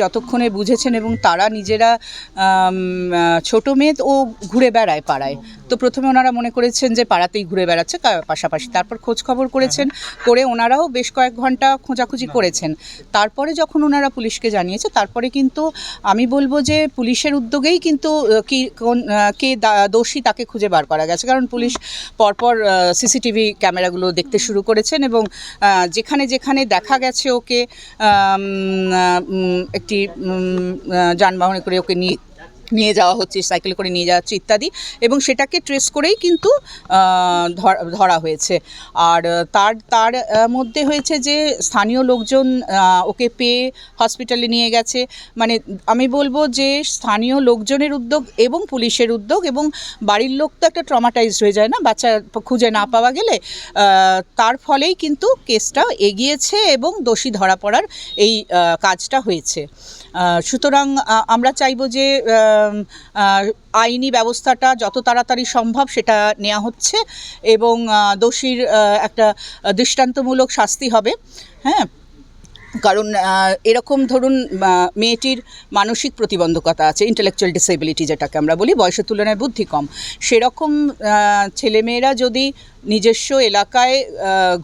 যতক্ষণে বুঝেছেন এবং তারা নিজেরা ছোট মেয়ে ও ঘুরে বেড়ায় পাড়ায়। তো প্রথমে ওনারা মনে করেছেন যে পাড়াতেই ঘুরে বেড়াচ্ছে পাশাপাশি তারপর খোঁজ খবর করেছেন, করে ওনারাও বেশ কয়েক ঘণ্টা খোঁজাখুঁজি করেছেন। তারপরে যখন ওনারা পুলিশকে জানিয়েছে, তারপরে কিন্তু আমি বলব যে পুলিশের উদ্যোগেই কিন্তু কি, কোন কে দোষী তাকে খুঁজে বার করা গেছে। কারণ পুলিশ পরপর সিসিটিভি ক্যামেরাগুলো দেখতে শুরু করেছেন এবং যেখানে যেখানে দেখা গেছে ওকে একটি যানবাহনে করে ওকে নিয়ে নিয়ে যাওয়া হচ্ছে সাইকেল করে নিয়ে যাওয়া হচ্ছে ইত্যাদি, এবং সেটাকে ট্রেস করেই কিন্তু ধরা হয়েছে। আর তার তার মধ্যে হয়েছে যে, স্থানীয় লোকজন ওকে পেয়ে হসপিটালে নিয়ে গেছে। মানে আমি বলব যে, স্থানীয় লোকজনের উদ্যোগ এবং পুলিশের উদ্যোগ এবং বাড়ির লোক তো একটা ট্রমাটাইজড হয়ে যায় না, বাচ্চা খুঁজে না পাওয়া গেলে তার ফলেই কিন্তু কেসটা এগিয়েছে এবং দোষী ধরা পড়ার এই কাজটা হয়েছে। সুতরাং আমরা চাইব যে আইনি ব্যবস্থাটা যত তাড়াতাড়ি সম্ভব সেটা নেওয়া হচ্ছে এবং দোষীর একটা দৃষ্টান্তমূলক শাস্তি হবে। হ্যাঁ? কারণ এরকম ধরুন মেয়েটির মানসিক প্রতিবন্ধকতা আছে ইন্টেলেকচুয়াল ডিসেবিলিটি যেটাকে আমরা বলি, বয়সের তুলনায় বুদ্ধি কম। সেরকম ছেলেমেয়েরা যদি নিজস্ব এলাকায়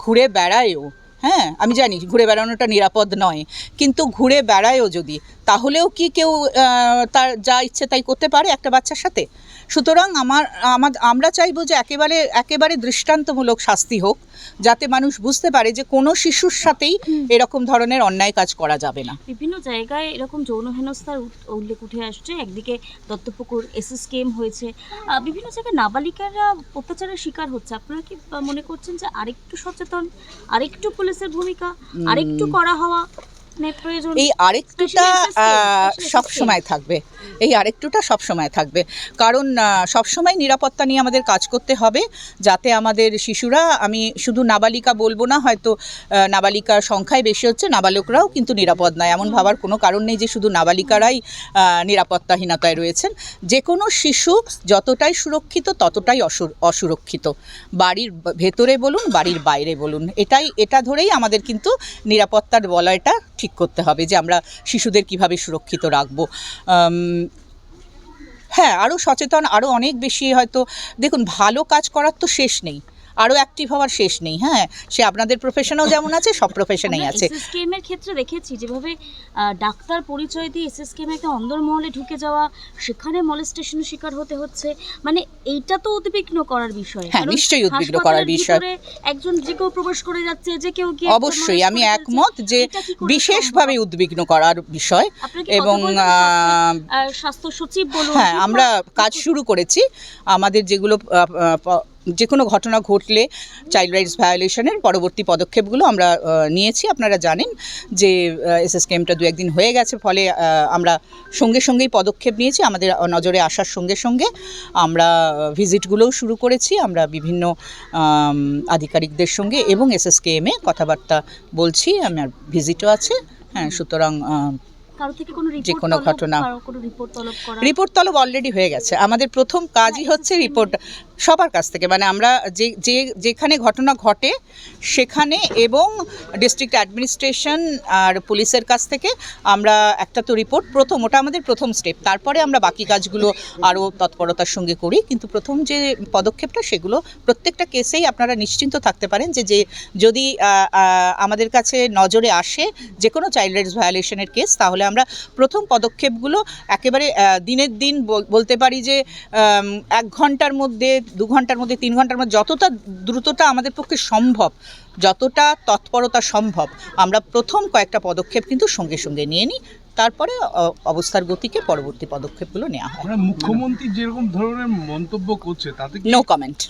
ঘুরে বেড়ায়ও হ্যাঁ? আমি জানি, ঘুরে বেড়ানোটা নিরাপদ নয়, কিন্তু ঘুরে বেড়ায়ও যদি তাহলেও কি কেউ তার যা ইচ্ছে তাই করতে পারে একটা বাচ্চার সাথে? সুতরাং আমার আমার আমরা চাইব যে একেবারে একেবারে দৃষ্টান্তমূলক শাস্তি হোক যাতে মানুষ বুঝতে পারে যে কোনো শিশুর সাথেই এরকম ধরনের অন্যায় কাজ করা যাবে না। বিভিন্ন জায়গায় এরকম যৌন হেনস্থার উল্লেখ উঠে আসছে। একদিকে দত্তপুকুর এসএস কেম হয়েছে বিভিন্ন জায়গায় নাবালিকারা অত্যাচারের শিকার হচ্ছে। আপনারা কি মনে করছেন যে আরেকটু সচেতন আরেকটু পুলিশের ভূমিকা আরেকটু করা হওয়া এই আরেকটুটা সব সময় থাকবে। এই আরেকটুটা সব সময় থাকবে। কারণ সব সময় নিরাপত্তা নিয়ে আমাদের কাজ করতে হবে যাতে আমাদের শিশুরা আমি শুধু নাবালিকা বলব না হয়তো নাবালিকার সংখ্যায় বেশি হচ্ছে নাবালকরাও কিন্তু নিরাপদ নয়। এমন ভাবার কোনো কারণ নেই যে শুধু নাবালিকারাই নিরাপত্তাহীনতায় রয়েছেন। যে কোনো শিশু যতটাই সুরক্ষিত ততটাই অসুরক্ষিত। বাড়ির ভেতরে বলুন বাড়ির বাইরে বলুন। এটাই এটা ধরেই আমাদের কিন্তু নিরাপত্তার বলয়টা ঠিক করতে হবে যে আমরা শিশুদের কীভাবে সুরক্ষিত রাখব। হ্যাঁ আরও সচেতন আরও অনেক বেশি হয়তো, দেখুন, ভালো কাজ করার তো শেষ নেই। আরও অ্যাক্টিভ হওয়ার শেষ নেই হ্যাঁ? সে আপনাদের প্রফেশনেও যেমন আছে সব প্রফেশনেই আছে। এসএসকেএম এর ক্ষেত্রে দেখেছি যেভাবে ডাক্তার পরিচয় দিয়ে এসএসকেএম একটা অন্দরমহলে ঢুকে যাওয়া সেখানে মলেস্টেশনের শিকার হতে হচ্ছে মানে এইটা তো উদ্বিগ্ন করার বিষয়। হ্যাঁ, নিশ্চয়ই উদ্বিগ্ন করার বিষয়। একজন যে কেউ প্রবেশ করে যাচ্ছে যে কেউ কি অবশ্যই আমি একমত যে বিশেষভাবে উদ্বিগ্ন করার বিষয় এবং স্বাস্থ্য- সচিব বলুন হ্যাঁ আমরা কাজ শুরু করেছি আমাদের যেগুলো যে কোনো ঘটনা ঘটলে চাইল্ড রাইটস ভায়োলেশনের পরবর্তী পদক্ষেপগুলো আমরা নিয়েছি। আপনারা জানেন যে এসএস কেমটা দু একদিন হয়ে গেছে ফলে আমরা সঙ্গে সঙ্গেই পদক্ষেপ নিয়েছি। আমাদের নজরে আসার সঙ্গে সঙ্গে আমরা ভিজিটগুলোও শুরু করেছি। আমরা বিভিন্ন আধিকারিকদের সঙ্গে এবং এসএস কেএমে কথাবার্তা বলছি। আমার ভিজিটও আছে। হ্যাঁ সুতরাং যে কোনো ঘটনা। রিপোর্ট তলব করা? রিপোর্ট তলব অলরেডি হয়ে গেছে। আমাদের প্রথম কাজই হচ্ছে রিপোর্ট সবার কাছ থেকে। মানে আমরা যে যে, যেখানে ঘটনা ঘটে, সেখানে এবং ডিস্ট্রিক্ট অ্যাডমিনিস্ট্রেশন আর পুলিশের কাছ থেকে আমরা একটা তো রিপোর্ট প্রথম, ওটা আমাদের প্রথম স্টেপ তারপরে আমরা বাকি কাজগুলো আরও তৎপরতার সঙ্গে করি। কিন্তু প্রথম যে পদক্ষেপটা, সেগুলো প্রত্যেকটা কেসেই আপনারা নিশ্চিন্ত থাকতে পারেন যে যে, যদি আমাদের কাছে নজরে আসে যে কোনো চাইল্ড রাইটস ভায়োলেশনের কেস তাহলে আমরা প্রথম পদক্ষেপগুলো একেবারে দিনের দিন বলতে পারি যে এক ঘণ্টার মধ্যে দু ঘণ্টার মধ্যে তিন ঘণ্টার মধ্যে যতটা দ্রুততা আমাদের পক্ষে সম্ভব যতটা তৎপরতা সম্ভব আমরা প্রথম কয়েকটা পদক্ষেপ কিন্তু সঙ্গে সঙ্গে নিয়ে নিই। তারপরে অবস্থার গতিকে পরবর্তী পদক্ষেপগুলো নেওয়া হয়। আমরা মুখ্যমন্ত্রী যেরকম ধরনের মন্তব্য করছে তাতে নো কমেন্ট